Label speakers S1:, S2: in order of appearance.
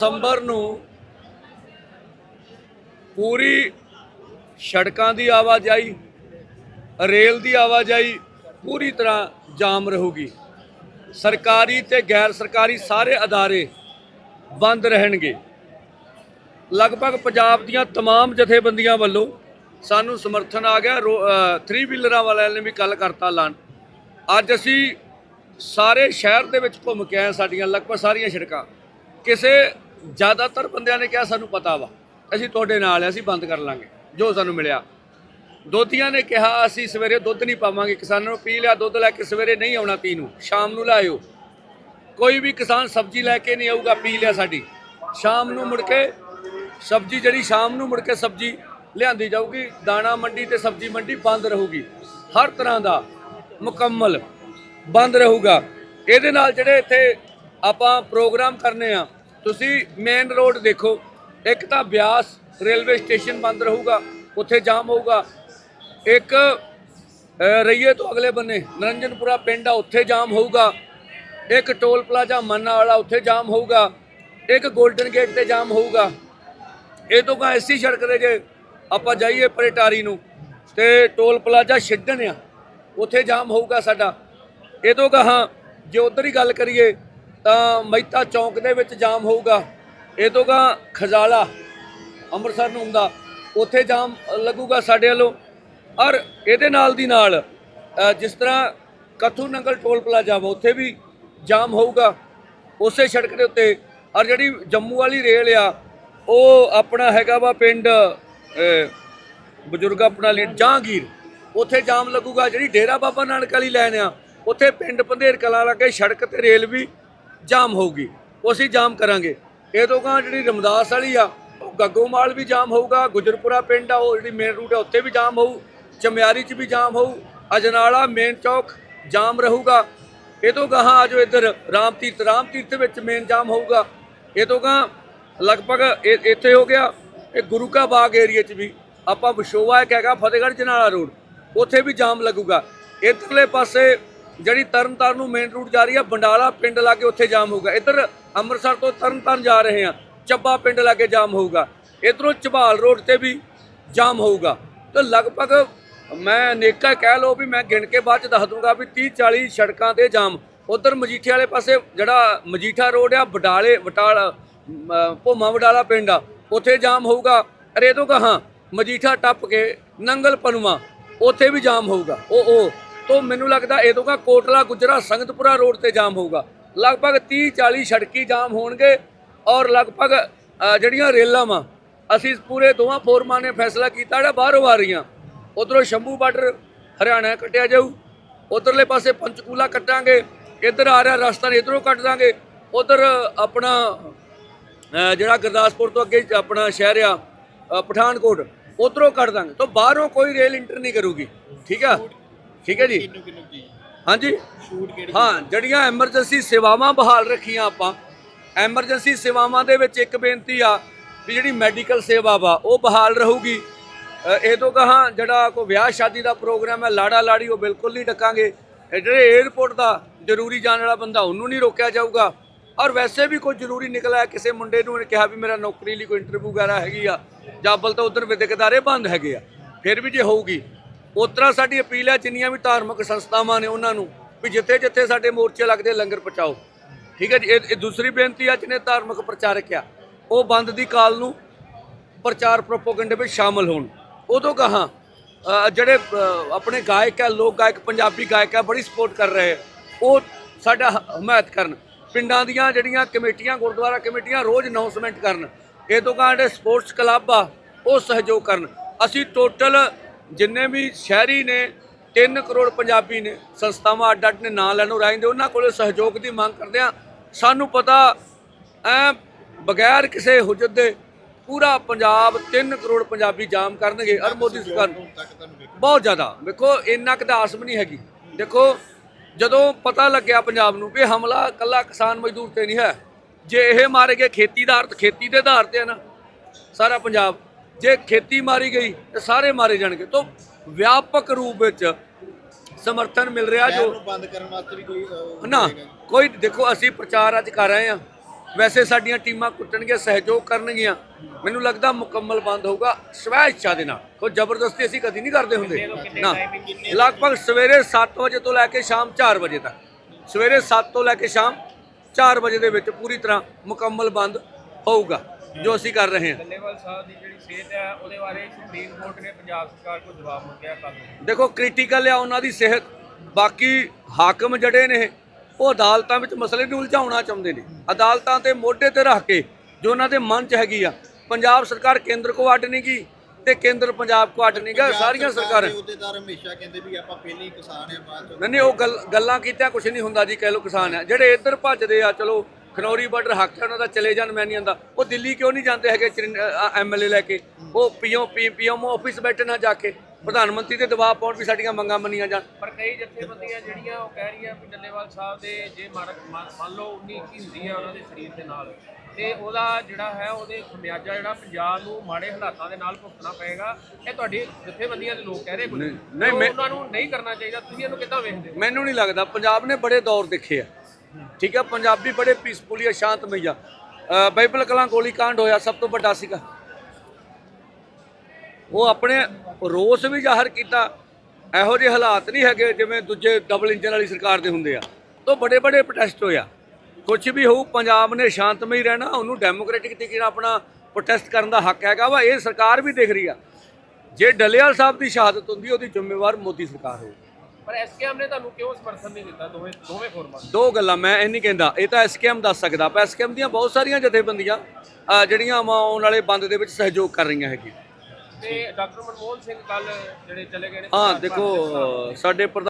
S1: ਦਸੰਬਰ ਨੂੰ ਪੂਰੀ ਸੜਕਾਂ ਦੀ ਆਵਾਜਾਈ ਰੇਲ ਦੀ ਆਵਾਜਾਈ ਪੂਰੀ ਤਰ੍ਹਾਂ ਜਾਮ ਰਹੂਗੀ ਸਰਕਾਰੀ ਤੇ ਗੈਰ ਸਰਕਾਰੀ ਸਾਰੇ ਅਦਾਰੇ ਬੰਦ ਰਹਿਣਗੇ ਲਗਭਗ ਪੰਜਾਬ ਦੀਆਂ तमाम ਜਥੇਬੰਦੀਆਂ ਵੱਲੋਂ ਸਾਨੂੰ ਸਮਰਥਨ ਆ ਗਿਆ 3 ਵੀਲਰਾਂ ਵਾਲਿਆਂ ਨੇ ਵੀ ਕੱਲ ਕਰਤਾ ਐਲਾਨ ਅੱਜ ਅਸੀਂ ਸਾਰੇ ਸ਼ਹਿਰ ਦੇ ਵਿੱਚ ਘੁੰਮ ਕੇ ਆਏ ਸਾਡੀਆਂ ਲਗਭਗ ਸਾਰੀਆਂ ਸੜਕਾਂ ਕਿਸੇ ਜ਼ਿਆਦਾਤਰ ਬੰਦਿਆਂ ਨੇ ਕਿਹਾ ਸਾਨੂੰ ਪਤਾ ਵਾ, ਅਸੀਂ ਤੁਹਾਡੇ ਨਾਲ ਆ, ਅਸੀਂ ਬੰਦ ਕਰ ਲਾਂਗੇ, ਜੋ ਸਾਨੂੰ ਮਿਲਿਆ। ਦੋਧੀਆਂ ਨੇ ਕਿਹਾ, ਅਸੀਂ ਸਵੇਰੇ ਦੁੱਧ ਨਹੀਂ ਪਾਵਾਂਗੇ, ਕਿਸਾਨਾਂ ਨੂੰ ਪੀ ਲਿਆ, ਦੁੱਧ ਲੈ ਕੇ ਸਵੇਰੇ ਨਹੀਂ ਆਉਣਾ ਪੀ ਨੂੰ, ਸ਼ਾਮ ਨੂੰ ਲਾਇਓ। ਕੋਈ ਵੀ ਕਿਸਾਨ ਸਬਜ਼ੀ ਲੈ ਕੇ ਨਹੀਂ ਆਊਗਾ, ਪੀ ਲਿਆ ਸਾਡੀ। ਸ਼ਾਮ ਨੂੰ ਮੁੜ ਕੇ ਸਬਜ਼ੀ ਜਿਹੜੀ ਸ਼ਾਮ ਨੂੰ ਮੁੜ ਕੇ ਸਬਜ਼ੀ ਲਿਆਂਦੀ ਜਾਊਗੀ, ਦਾਣਾ ਮੰਡੀ ਤੇ ਸਬਜ਼ੀ ਮੰਡੀ ਬੰਦ ਰਹੂਗੀ। ਹਰ ਤਰ੍ਹਾਂ ਦਾ ਮੁਕੰਮਲ ਬੰਦ ਰਹੂਗਾ। ਇਹਦੇ ਨਾਲ ਜਿਹੜੇ ਇੱਥੇ ਆਪਾਂ ਪ੍ਰੋਗਰਾਮ ਕਰਨੇ ਆ ਤੁਸੀਂ ਮੇਨ ਰੋਡ ਦੇਖੋ ਇੱਕ ਤਾਂ ਬਿਆਸ ਰੇਲਵੇ ਸਟੇਸ਼ਨ ਬੰਦ ਰਹੂਗਾ ਉੱਥੇ ਜਾਮ ਹੋਊਗਾ। ਇੱਕ ਅ, ਰਈਏ ਤੋਂ ਅਗਲੇ ਬੰਨੇ ਨਰੰਜਨਪੁਰਾ ਪਿੰਡ ਆ ਉੱਥੇ ਜਾਮ ਹੋਊਗਾ। ਇੱਕ ਟੋਲ ਪਲਾਜ਼ਾ ਮੰਨਾ ਵਾਲਾ ਉੱਥੇ ਜਾਮ ਹੋਊਗਾ। ਇੱਕ 골ਡਨ ਗੇਟ ਤੇ ਜਾਮ ਹੋਊਗਾ। ਇਹ ਤੋਂ ਕਾ ਐਸੀ ਸੜਕ ਦੇ ਜੇ ਆਪਾਂ ਜਾਈਏ ਪਰੇਟਾਰੀ ਨੂੰ ਤੇ ਟੋਲ ਪਲਾਜ਼ਾ ਛੱਡਣ ਆ ਉੱਥੇ ਜਾਮ ਹੋਊਗਾ ਸਾਡਾ। ਇਹ ਤੋਂ ਕਹਾ ਜੇ ਉਧਰ ਹੀ ਗੱਲ ਕਰੀਏ ਤਾਂ ਮਹਿਤਾ ਚੌਂਕ ਦੇ ਵਿੱਚ ਜਾਮ ਹੋਊਗਾ। ਇਹ ਤੋਂ ਕਹਾ ਖਜਾਲਾ ਅੰਮ੍ਰਿਤਸਰ ਨੂੰ ਹੁੰਦਾ ਉੱਥੇ ਜਾਮ ਲੱਗੂਗਾ ਸਾਡੇ ਵੱਲੋਂ। ਔਰ ਇਹਦੇ ਨਾਲ ਦੀ ਨਾਲ ਜਿਸ ਤਰ੍ਹਾਂ ਕਥੂ ਨੰਗਲ ਟੋਲ ਪਲਾਜ਼ਾ ਵਾ, ਉੱਥੇ ਵੀ ਜਾਮ ਹੋਊਗਾ। ਉਸੇ ਸੜਕ ਦੇ ਉੱਤੇ। ਔਰ ਜਿਹੜੀ ਜੰਮੂ ਵਾਲੀ ਰੇਲ ਆ, ਉਹ ਆਪਣਾ ਹੈਗਾ ਵਾ ਪਿੰਡ ਬਜ਼ੁਰਗ ਆਪਣਾ ਲੀ, ਜਹਾਂਗੀਰ। ਉੱਥੇ ਜਾਮ ਲੱਗੂਗਾ। ਜਿਹੜੀ ਡੇਰਾ ਬਾਬਾ ਨਾਨਕ ਵਾਲੀ ਲਾਈਨ ਆ, ਉੱਥੇ ਪਿੰਡ ਪੰਧੇਰ ਕਲਾਂ ਲੱਗੇ ਸੜਕ ਤੇ ਰੇਲ ਵੀ ਜਾਮ ਹੋਊਗੀ, ਉਹ ਅਸੀਂ ਜਾਮ ਕਰਾਂਗੇ। ਇਹ ਤੋਂ ਗਾਂ ਜਿਹੜੀ ਰਮਦਾਸ ਵਾਲੀ ਆ, ਉਹ ਗੱਗੋਮਾਲ ਵੀ ਜਾਮ ਹੋਊਗਾ, ਗੁਜਰਪੁਰਾ ਪਿੰਡ ਆ, ਉਹ ਜਿਹੜੀ ਮੇਨ ਰੂਟ ਆ, ਉੱਥੇ ਵੀ ਜਾਮ ਹੋਊ, ਚਮਿਆਰੀ 'ਚ ਵੀ ਜਾਮ ਹੋਊ, ਅਜਨਾਲਾ ਮੇਨ ਚੌਕ ਜਾਮ ਰਹੂਗਾ। ਇਹ ਤੋਂ ਗਾਹਾਂ ਆਜੋ ਇੱਧਰ, ਰਾਮ ਤੀਰਥ ਰਾਮ ਤੀਰਥ ਵਿੱਚ ਮੇਨ ਜਾਮ ਹੋਊਗਾ। ਇਹ ਤੋਂ ਗਾਂ ਲਗਭਗ ਇਹ- ਇੱਥੇ ਹੋ ਗਿਆ, ਇਹ ਗੁਰੂ ਕਾ ਬਾਗ ਏਰੀਆ 'ਚ ਵੀ। ਆਪਾਂ ਵਿਸ਼ੋਵਾ ਇੱਕ ਹੈਗਾ ਫਤਿਹਗੜ੍ਹ ਜਨਾਲਾ ਰੋਡ, ਉੱਥੇ ਵੀ ਜਾਮ ਲੱਗੂਗਾ। ਇੱਧਰਲੇ ਪਾਸੇ ਜਿਹੜੀ ਤਰਨਤਾਰਨ ਨੂੰ ਮੇਨ ਰੂਟ ਜਾ ਰਹੀ ਆ, ਬੰਡਾਲਾ ਪਿੰਡ ਲਾਗੇ ਉੱਥੇ ਜਾਮ ਹੋਊਗਾ। ਇੱਧਰ ਅੰਮ੍ਰਿਤਸਰ ਤੋਂ ਤਰਨਤਾਰਨ ਜਾ ਰਹੇ ਆ, ਚੱਬਾ ਪਿੰਡ ਲਾਗੇ ਜਾਮ ਹੋਊਗਾ। ਇੱਧਰੋਂ ਝਬਾਲ ਰੋਡ ਤੇ ਵੀ ਜਾਮ ਹੋਊਗਾ। ਤਾਂ ਲਗਭਗ ਮੈਂ ਅਨੇਕਾ ਕਹਿ ਲਓ ਵੀ ਮੈਂ ਗਿਣ ਕੇ ਬਾਅਦ ਚ ਦੱਸ ਦੂੰਗਾ ਵੀ 30 40 ਸੜਕਾਂ ਤੇ ਜਾਮ। ਉਧਰ ਮਜੀਠੇ ਵਾਲੇ ਪਾਸੇ ਜਿਹੜਾ ਮਜੀਠਾ ਰੋਡ ਆ ਬਡਾਲੇ ਬਟਾਲ ਭੋਮਾ ਬਡਾਲਾ ਪਿੰਡ ਆ, ਉੱਥੇ ਜਾਮ ਹੋਊਗਾ। ਅਰੇ ਤੋਂ ਕਹਾਂ? ਮਜੀਠਾ ਟੱਪ ਕੇ ਨੰਗਲ ਪਨਵਾ ਉੱਥੇ ਵੀ ਜਾਮ ਹੋਊਗਾ। ਉਹ ਉਹ ਤੋਂ ਮੈਨੂੰ ਲੱਗਦਾ ਇਹ ਕੋਟਲਾ ਗੁਜਰਾ ਸੰਗਤਪੁਰਾ ਰੋਡ ਤੇ ਜਾਮ ਹੋਊਗਾ। ਲਗਭਗ 30 40 ਸੜਕੀ ਜਾਮ ਹੋਣਗੇ ਔਰ ਲਗਭਗ ਜਿਹੜੀਆਂ ਰੇਲਾਂ ਵਾ, ਅਸੀਂ ਪੂਰੇ ਦੋਵਾਂ ਫੋਰਮਾਂ ਨੇ ਫੈਸਲਾ ਕੀਤਾ, ਜਿਹੜਾ ਬਾਹਰੋਂ ਆ ਰਹੀਆਂ। ਉਧਰੋਂ ਸ਼ੰਭੂ ਬਾਰਡਰ ਹਰਿਆਣਾ ਕੱਟਿਆ ਜਾਊ, ਉਧਰਲੇ ਪਾਸੇ ਪੰਚਕੂਲਾ ਕੱਟਾਂਗੇ, ਇੱਧਰ ਆ ਰਿਹਾ ਰਸਤਾ ਇਧਰੋਂ ਕੱਟ ਦਾਂਗੇ, ਉਧਰ ਆਪਣਾ ਜਿਹੜਾ ਗੁਰਦਾਸਪੁਰ ਤੋਂ ਅੱਗੇ ਆਪਣਾ ਸ਼ਹਿਰ ਆ ਪਠਾਨਕੋਟ, ਉਧਰੋਂ ਕੱਟ ਦਾਂਗੇ। ਤਾਂ ਬਾਹਰੋਂ ਕੋਈ ਰੇਲ ਇੰਟਰ ਨਹੀਂ ਕਰੂਗੀ, ਠੀਕ ਆ? ਠੀਕ ਹੈ ਜੀ? ਹਾਂਜੀ। ਹਾਂ ਜਿਹੜੀਆਂ ਐਮਰਜੈਂਸੀ ਸੇਵਾਵਾਂ ਬਹਾਲ ਰੱਖੀਆਂ ਆਪਾਂ ਐਮਰਜੈਂਸੀ ਸੇਵਾਵਾਂ ਦੇ ਵਿੱਚ ਇੱਕ ਬੇਨਤੀ ਆ ਵੀ ਜਿਹੜੀ ਮੈਡੀਕਲ ਸੇਵਾ ਵਾ ਉਹ ਬਹਾਲ ਰਹੂਗੀ। ਇਹ ਤੋਂ ਕਹਾ ਜਿਹੜਾ ਕੋਈ ਵਿਆਹ ਸ਼ਾਦੀ ਦਾ ਪ੍ਰੋਗਰਾਮ ਹੈ ਲਾੜਾ ਲਾੜੀ ਉਹ ਬਿਲਕੁਲ ਨਹੀਂ ਡਕਾਂਗੇ। ਜਿਹੜੇ 에ਅਰਪੋਰਟ ਦਾ ਜ਼ਰੂਰੀ ਜਾਣ ਵਾਲਾ ਬੰਦਾ ਉਹਨੂੰ ਨਹੀਂ ਰੋਕਿਆ ਜਾਊਗਾ। ਔਰ ਵੈਸੇ ਵੀ ਕੋਈ ਜ਼ਰੂਰੀ ਨਿਕਲਿਆ ਕਿਸੇ ਮੁੰਡੇ ਨੂੰ ਕਿਹਾ ਵੀ ਮੇਰਾ ਨੌਕਰੀ ਲਈ ਕੋਈ ਇੰਟਰਵਿਊ ਵਗੈਰਾ ਹੈਗੀ ਆ ਜਾਬਲ ਤਾਂ ਉਧਰ ਵਿਦਿਅਕ ਅਦਾਰੇ ਬੰਦ ਹੈਗੇ ਆ ਫਿਰ ਵੀ ਜੇ ਹੋਊਗੀ ਉਸ ਤਰ੍ਹਾਂ ਸਾਡੀ ਅਪੀਲ ਹੈ ਜਿੰਨੀਆਂ ਵੀ ਧਾਰਮਿਕ ਸੰਸਥਾਵਾਂ ਨੇ ਉਹਨਾਂ ਨੂੰ ਵੀ ਜਿੱਥੇ ਜਿੱਥੇ ਸਾਡੇ ਮੋਰਚੇ ਲੱਗਦੇ ਲੰਗਰ ਪਹੁੰਚਾਓ। ਠੀਕ ਹੈ ਜੀ? ਇਹ ਦੂਸਰੀ ਬੇਨਤੀ ਆ ਜਿਹਨੇ ਧਾਰਮਿਕ ਪ੍ਰਚਾਰਕ ਆ, ਉਹ ਬੰਦ ਦੀ ਕਾਲ ਨੂੰ ਪ੍ਰਚਾਰ ਪ੍ਰੋਪਗੈਂਡੇ ਵਿੱਚ ਸ਼ਾਮਲ ਹੋਣ। ਉਦੋਂ ਕਹਾ ਜਿਹੜੇ ਆਪਣੇ ਗਾਇਕ ਆ, ਲੋਕ ਗਾਇਕ, ਪੰਜਾਬੀ ਗਾਇਕ ਆ, ਬੜੀ ਸਪੋਰਟ ਕਰ ਰਹੇ ਉਹ ਸਾਡਾ ਹਮਾਇਤ ਕਰਨ। ਪਿੰਡਾਂ ਦੀਆਂ ਜਿਹੜੀਆਂ ਕਮੇਟੀਆਂ, ਗੁਰਦੁਆਰਾ ਕਮੇਟੀਆਂ ਰੋਜ਼ ਅਨਾਉਂਸਮੈਂਟ ਕਰਨ। ਇਹ ਤੋਂ ਕਹਾਂ ਜਿਹੜੇ ਸਪੋਰਟਸ ਕਲੱਬ ਆ, ਉਹ ਸਹਿਯੋਗ ਕਰਨ। ਅਸੀਂ ਟੋਟਲ ਜਿੰਨੇ ਵੀ ਸ਼ਹਿਰੀ ਨੇ 3 ਕਰੋੜ ਪੰਜਾਬੀ ਨੇ ਸੰਸਥਾਵਾਂ ਅੱਡ ਅੱਡ ਨੇ ਨਾਂ ਲੈਣੋਂ ਰਹਿੰਦੇ ਉਹਨਾਂ ਕੋਲੇ ਸਹਿਯੋਗ ਦੀ ਮੰਗ ਕਰਦੇ ਆ ਸਾਨੂੰ ਪਤਾ ਐ ਬਗੈਰ ਕਿਸੇ ਹੁਜਤ ਦੇ ਪੂਰਾ ਪੰਜਾਬ 3 ਕਰੋੜ ਪੰਜਾਬੀ ਜਾਮ ਕਰਨਗੇ। ਔਰ ਮੋਦੀ ਸਰਕਾਰ ਨੂੰ ਬਹੁਤ ਜ਼ਿਆਦਾ। ਵੇਖੋ ਇੰਨਾ ਕੁ ਤਾਂ ਆਸ ਵੀ ਨਹੀਂ ਹੈਗੀ। ਦੇਖੋ ਜਦੋਂ ਪਤਾ ਲੱਗਿਆ ਪੰਜਾਬ ਨੂੰ ਇਹ ਹਮਲਾ ਕੱਲਾ ਕਿਸਾਨ ਮਜ਼ਦੂਰ ਤੇ ਨਹੀਂ ਹੈ। ਜੇ ਇਹ ਮਾਰੇ ਗਏ ਖੇਤੀ ਦਾ ਅਰਥ ਖੇਤੀ ਦੇ ਆਧਾਰ ਤੇ ਹੈ ਨਾ। ਸਾਰਾ ਪੰਜਾਬ ਜੇ ਖੇਤੀ ਮਾਰੀ ਗਈ ਤੇ ਸਾਰੇ ਮਾਰੇ ਜਾਣਗੇ। ਤੋਂ ਵਿਆਪਕ ਰੂਪ ਵਿੱਚ ਸਮਰਥਨ ਮਿਲ ਰਿਹਾ ਜੋ
S2: ਬੰਦ ਕਰਨ ਵਾਸਤੇ ਵੀ ਕੋਈ
S1: ਨਾ ਕੋਈ ਦੇਖੋ ਅਸੀਂ ਪ੍ਰਚਾਰ ਅੱਜ ਕਰ ਰਹੇ ਹਾਂ। ਵੈਸੇ ਸਾਡੀਆਂ ਟੀਮਾਂ ਕੁੱਟਣਗੀਆਂ ਸਹਿਯੋਗ ਕਰਨਗੀਆਂ। ਮੈਨੂੰ ਲੱਗਦਾ ਮੁਕੰਮਲ ਬੰਦ ਹੋਊਗਾ ਸਵੈ ਇੱਛਾ ਦੇ ਨਾਲ। ਕੋਈ ਜ਼ਬਰਦਸਤੀ ਅਸੀਂ ਕਦੀ ਨਹੀਂ ਕਰਦੇ ਹੁੰਦੇ। ਨਾ। ਲਗਭਗ ਸਵੇਰੇ 7 ਵਜੇ ਤੋਂ ਲੈ ਕੇ ਸ਼ਾਮ 4 ਵਜੇ ਤੱਕ। ਸਵੇਰੇ 7 ਤੋਂ ਲੈ ਕੇ ਸ਼ਾਮ 4 ਵਜੇ ਦੇ ਵਿੱਚ ਪੂਰੀ ਤਰ੍ਹਾਂ ਮੁਕੰਮਲ ਬੰਦ ਹੋਊਗਾ। ਜੋ ਅਸੀਂ ਕਰ ਰਹੇ ਹਾਂ।
S2: ਡੱਲੇਵਾਲ ਸਾਹਿਬ ਦੀ ਜਿਹੜੀ ਸਿਹਤ ਹੈ ਉਹਦੇ ਬਾਰੇ ਸੁਪਰੀਮ ਕੋਰਟ ਨੇ ਪੰਜਾਬ ਸਰਕਾਰ ਕੋਲ ਜਵਾਬ ਮੰਗਿਆ ਕੱਲ
S1: ਦੇਖੋ ਕ੍ਰਿਟੀਕਲ ਆ ਉਹਨਾਂ ਦੀ ਸਿਹਤ। ਬਾਕੀ ਹਾਕਮ ਜਿਹੜੇ ਨੇ ਉਹ ਅਦਾਲਤਾਂ ਵਿੱਚ ਮਸਲੇ ਨੂੰ ਉਲਝਾਉਣਾ ਚਾਹੁੰਦੇ ਨੇ। ਅਦਾਲਤਾਂ ਤੇ ਮੋਢੇ ਤੇ ਰੱਖ ਕੇ ਜੋ ਉਹਨਾਂ ਦੇ ਮਨ 'ਚ ਹੈਗੀ ਆ ਪੰਜਾਬ ਸਰਕਾਰ ਕੇਂਦਰ ਕੋ ਅੱਡ ਨਹੀਂ ਗਈ ਤੇ ਕੇਂਦਰ ਪੰਜਾਬ ਕੋ ਅੱਡ ਨਹੀਂ ਗਾ ਸਾਰੀਆਂ ਸਰਕਾਰਾਂ
S3: ਦੇ ਅਹੁਦੇਦਾਰ ਹਮੇਸ਼ਾ ਕਹਿੰਦੇ ਵੀ ਆਪਾਂ ਪਹਿਲੇ ਹੀ ਕਿਸਾਨ ਆ ਬਾਅਦ ਚੋਂ
S1: ਨਹੀਂ ਨਹੀਂ ਉਹ ਗੱਲ ਗੱਲਾਂ ਕੀਤਿਆਂ ਕੁਝ ਨਹੀਂ ਹੁੰਦਾ ਜੀ ਕਹਿ ਲੋ ਕਿਸਾਨ ਆ। ਜਿਹੜੇ ਇੱਧਰ ਭੱਜਦੇ ਆ ਚਲੋ ਖਨੌਰੀ ਬਾਰਡਰ ਹੱਕ ਹੈ ਉਹਨਾਂ ਦਾ ਚਲੇ ਜਾਣ ਮੈਂ ਨਹੀਂ ਆਂਦਾ। ਉਹ ਦਿੱਲੀ ਕਿਉਂ ਨਹੀਂ ਜਾਂਦੇ ਹੈਗੇ ਐਮਐਲਏ ਲੈ ਕੇ? ਉਹ ਪੀਓ ਪੀਐਮ ਆਫਿਸ ਬੈਠੇ ਨਾ ਜਾ ਕੇ। ਪ੍ਰਧਾਨ ਮੰਤਰੀ ਤੇ ਦਬਾਅ ਪਾਉਣ ਵੀ ਸਾਡੀਆਂ ਮੰਗਾਂ ਮੰਨੀਆਂ ਜਾਣ।
S2: ਪਰ ਕਈ ਜਥੇਬੰਦੀਆਂ ਜਿਹੜੀਆਂ ਉਹ ਕਹਿ ਰਹੀਆਂ ਵੀ ਡੱਲੇਵਾਲ ਸਾਹਿਬ ਦੇ ਜੇ ਮੰਨ ਲਓ 19 21 ਹੁੰਦੀ ਆ ਉਹਨਾਂ ਦੇ ਸਰੀਰ ਦੇ ਨਾਲ ਤੇ ਉਹਦਾ ਜਿਹੜਾ ਹੈ ਉਹਦੇ ਖਮਿਆਜਾ ਜਿਹੜਾ ਪੰਜਾਬ ਨੂੰ ਮਾੜੇ ਹਾਲਾਤਾਂ ਦੇ ਨਾਲ ਭੁਗਤਣਾ ਪਏਗਾ ਇਹ ਤੁਹਾਡੀ ਜਥੇਬੰਦੀਆਂ ਦੇ ਲੋਕ ਕਹਿ ਰਹੇ ਕੁਝ।
S1: ਨਹੀਂ,
S2: ਉਹਨਾਂ ਨੂੰ ਨਹੀਂ ਕਰਨਾ ਚਾਹੀਦਾ ਤੁਸੀਂ ਇਹਨੂੰ ਕਿੱਦਾਂ ਵੇਖਦੇ
S1: ਮੈਨੂੰ ਨਹੀਂ ਲੱਗਦਾ। ਪੰਜਾਬ ਨੇ ਬੜੇ ਦੌਰ ਦੇਖੇ ਆ। ਠੀਕ ਹੈ ਪੰਜਾਬੀ ਬੜੇ ਪੀਸਫੁਲੀ ਆ ਸ਼ਾਂਤਮਈ ਆ। ਬਾਈਬਲ ਕਲਾਂ ਗੋਲੀ ਕਾਂਡ ਹੋਇਆ, ਸਭ ਤੋਂ ਵੱਡਾ ਸੀਗਾ। ਉਹ ਆਪਣੇ ਰੋਸ ਵੀ ਜ਼ਾਹਰ ਕੀਤਾ। ਇਹੋ ਜਿਹੇ ਹਾਲਾਤ ਨਹੀਂ ਹੈਗੇ ਜਿਵੇਂ ਦੂਜੇ ਡਬਲ ਇੰਜਨ ਵਾਲੀ ਸਰਕਾਰ ਦੇ ਹੁੰਦੇ ਆ। ਤੋਂ ਬੜੇ ਬੜੇ ਪ੍ਰੋਟੈਸਟ ਹੋਇਆ ਕੁਝ ਵੀ ਹੋਊ, ਪੰਜਾਬ ਨੇ ਸ਼ਾਂਤਮਈ ਰਹਿਣਾ, ਉਹਨੂੰ ਡੈਮੋਕ੍ਰੈਟਿਕ ਤਰੀਕੇ ਨਾਲ ਆਪਣਾ ਪ੍ਰੋਟੈਸਟ ਕਰਨ ਦਾ ਹੱਕ ਹੈਗਾ ਵਾ, ਇਹ ਸਰਕਾਰ ਵੀ ਦੇਖ ਰਹੀ ਆ। ਜੇ ਡੱਲੇਵਾਲ ਸਾਹਿਬ ਦੀ ਸ਼ਹਾਦਤ ਹੁੰਦੀ, ਉਹਦੀ ਜ਼ਿੰਮੇਵਾਰ ਮੋਦੀ ਸਰਕਾਰ ਹੋਊ।
S2: ਪਰ ਐਸਕੇਐਮ ਨੇ ਤੁਹਾਨੂੰ ਕਿਉਂ ਸਮਰਥਨ ਨਹੀਂ ਦਿੱਤਾ ਦੋਵੇਂ ਦੋਵੇਂ ਫੋਰਮਾਂ?
S1: ਦੋ ਗੱਲਾਂ ਮੈਂ ਇਹ ਨਹੀਂ ਕਹਿੰਦਾ ਇਹ ਤਾਂ ਐਸਕੇਐਮ ਦੱਸ ਸਕਦਾ ਪਰ ਐਸਕੇਐਮ ਦੀਆਂ ਬਹੁਤ ਸਾਰੀਆਂ ਜਥੇਬੰਦੀਆਂ ਅ, ਜਿਹੜੀਆਂ ਆਉਣ ਵਾਲੇ ਬੰਦ ਦੇ ਵਿੱਚ ਸਹਿਯੋਗ ਕਰ ਰਹੀਆਂ ਹੈਗੀਆਂ
S2: ਤੇ ਡਾਕਟਰ ਮਨਮੋਹਨ ਸਿੰਘ ਕੱਲ ਜਿਹੜੇ ਚਲੇ ਗਏ ਨੇ
S1: ਹਾਂ ਦੇਖੋ ਸਾਡੇ ਪ੍ਰਧਾਨ